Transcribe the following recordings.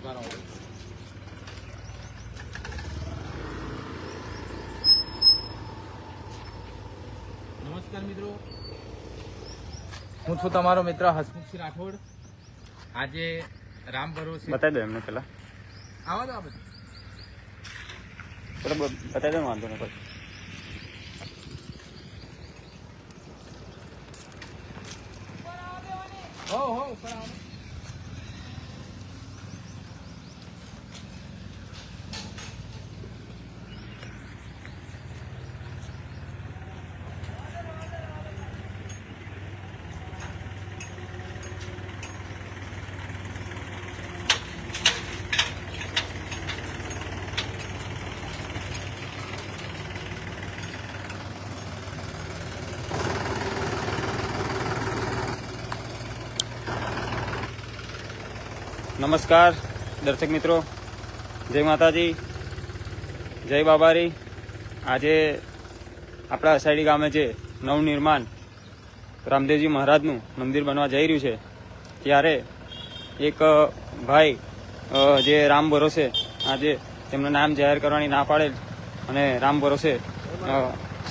ઊભા રહો નમસ્કાર મિત્રો. હું છું તમારો મિત્ર હસમુખસિંહ રાઠોડ. આજે રામ ભરોસે બતાવી દો એમને પેલા આવો તો આ બધું. પેલા બ- બતાવી દો ને વાંધો નહીં પછી. હો હો ઉપર આવો. નમસ્કાર, દર્શક મિત્રો. જય માતાજી. જય બાબારી. આજે આપણા અસાયડી ગામે જે નવનિર્માણ રામદેવજી મહારાજનું મંદિર બનવા જઈ રહ્યું છે, ત્યારે એક ભાઈ જે રામ ભરોસે આજે તેમનું નામ જાહેર કરવાની ના પાડેલ અને રામ ભરોસે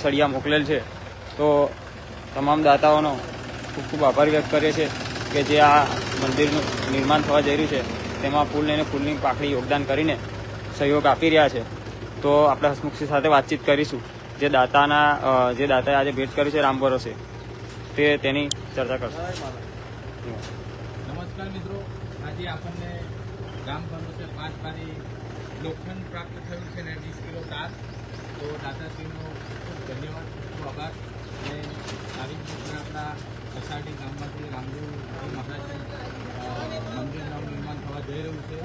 સળિયા મોકલેલ છે. તો તમામ દાતાઓનો ખૂબ ખૂબ આભાર વ્યક્ત કરીએ છીએ. કે જે આ મંદિરનું નિર્માણ થવા જઈ રહ્યું છે, તેમાં ફૂલ અને ફૂલની પાખડી યોગદાન કરીને સહયોગ આપી રહ્યા છે. તો આપણે હસમુખસિંહ સાથે વાતચીત કરીશું. જે દાતાના જે દાતાએ આજે ભેટ કરી છે રામ ભરોસે તે તેની ચર્ચા કરશું. નમસ્કાર મિત્રો. આજે આપણને ગામ ભરોસે પાંચ પારી લોખંડ પ્રાપ્ત થયું છે ને વીસ કિલો તાર. તો દાદાશ્રીનો ખૂબ ધન્યવાદ ખૂબ આભાર. અને આવી અષાઢી ગામમાંથી રામદેવ મહારાજનું મંદિરનું નિર્માણ થવા જઈ રહ્યું છે.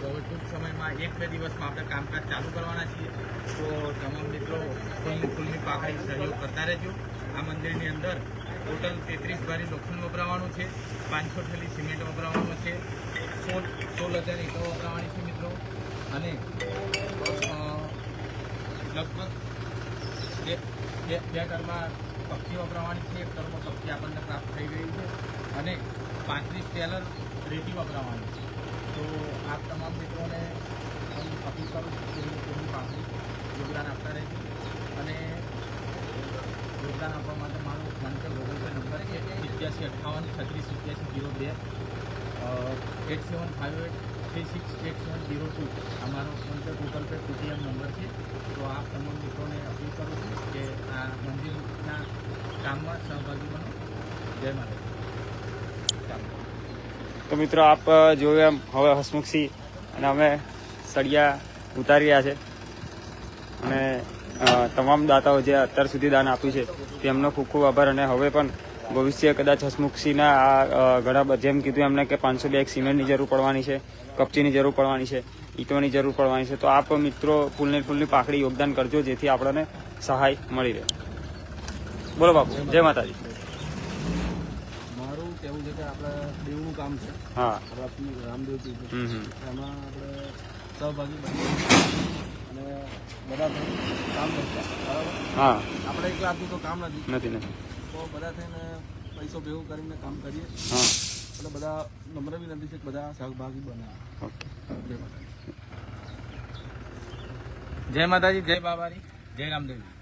તો હવે ટૂંક સમયમાં એક બે દિવસમાં આપણે કામકાજ ચાલુ કરવાના છીએ. તો તમામ મિત્રો ફૂલની ફૂલની પાકડી સહયોગ કરતા રહેજો. આ મંદિરની અંદર ટોટલ તેત્રીસ ભારી લોખંડ વપરાવાનું છે, પાંચસો થેલી સિમેન્ટ વપરાવાનું છે, સોળ સોળ હજાર ઈંટો વપરાવાની છે મિત્રો. અને લગભગ બે બે બે વપરાવાની છે, એક ટરમાં પક્ષી આપણને પ્રાપ્ત થઈ ગઈ છે અને પાંત્રીસ ટેલર રેતી વપરાવાની છે. તો આપ તમામ મિત્રોને હું અપીલ કરું છું તેમની પાકડી યોગદાન આપતા રહેજો અને યોગદાન આપવા માટે મારો મંત્ર ગૂગલ પે નંબર છે સિત્યાસી અઠ્ઠાવન, છત્રીસ સિત્યાસી જીરો બે eight seven five eight three six eight seven zero two અમારો PhonePe Google Pay Paytm number છે. તો આપ તમામ મિત્રોને અપીલ કરું છું કે આ મંદિરના તો મિત્રો આપ જોયું એમ, હવે હસમુખસિંહ અને અમે સળિયા ઉતારી રહ્યા છે. અને તમામ દાતાઓ જે અત્યાર સુધી દાન આપ્યું છે, તેમનો ખૂબ ખૂબ આભાર અને હવે પણ ભવિષ્ય કદાચ હસમુખસિંહના આ ઘણા જેમ કીધું એમને કે પાંચસો બેગ સિમેન્ટની જરૂર પડવાની છે, કપચીની જરૂર પડવાની છે, ઈંટોની જરૂર પડવાની છે. તો આપ મિત્રો ફૂલને ફૂલની પાકડી યોગદાન કરજો જેથી આપણને સહાય મળી રહે. બોલો બાપુ જય માતાજી. મારું કેવું છે કે આપણે દેવનું કામ છે. હા. આપણા રામદેવજી છે. હમ હમ. એમાં આપણે સહભાગી બની અને બધા કામ કરતા. બરાબર? હા. આપણે એકલા હાથનું તો કામ નથી. નથી નથી. તો બધા થઈને પૈસો ભેગો કરીને કામ કરીએ. હા. એટલે બધા નમ્ર વિનંતી છે બધા સહભાગી બને. ઓકે. જય માતાજી. જય માતાજી જય બાબારી જય રામદેવજી.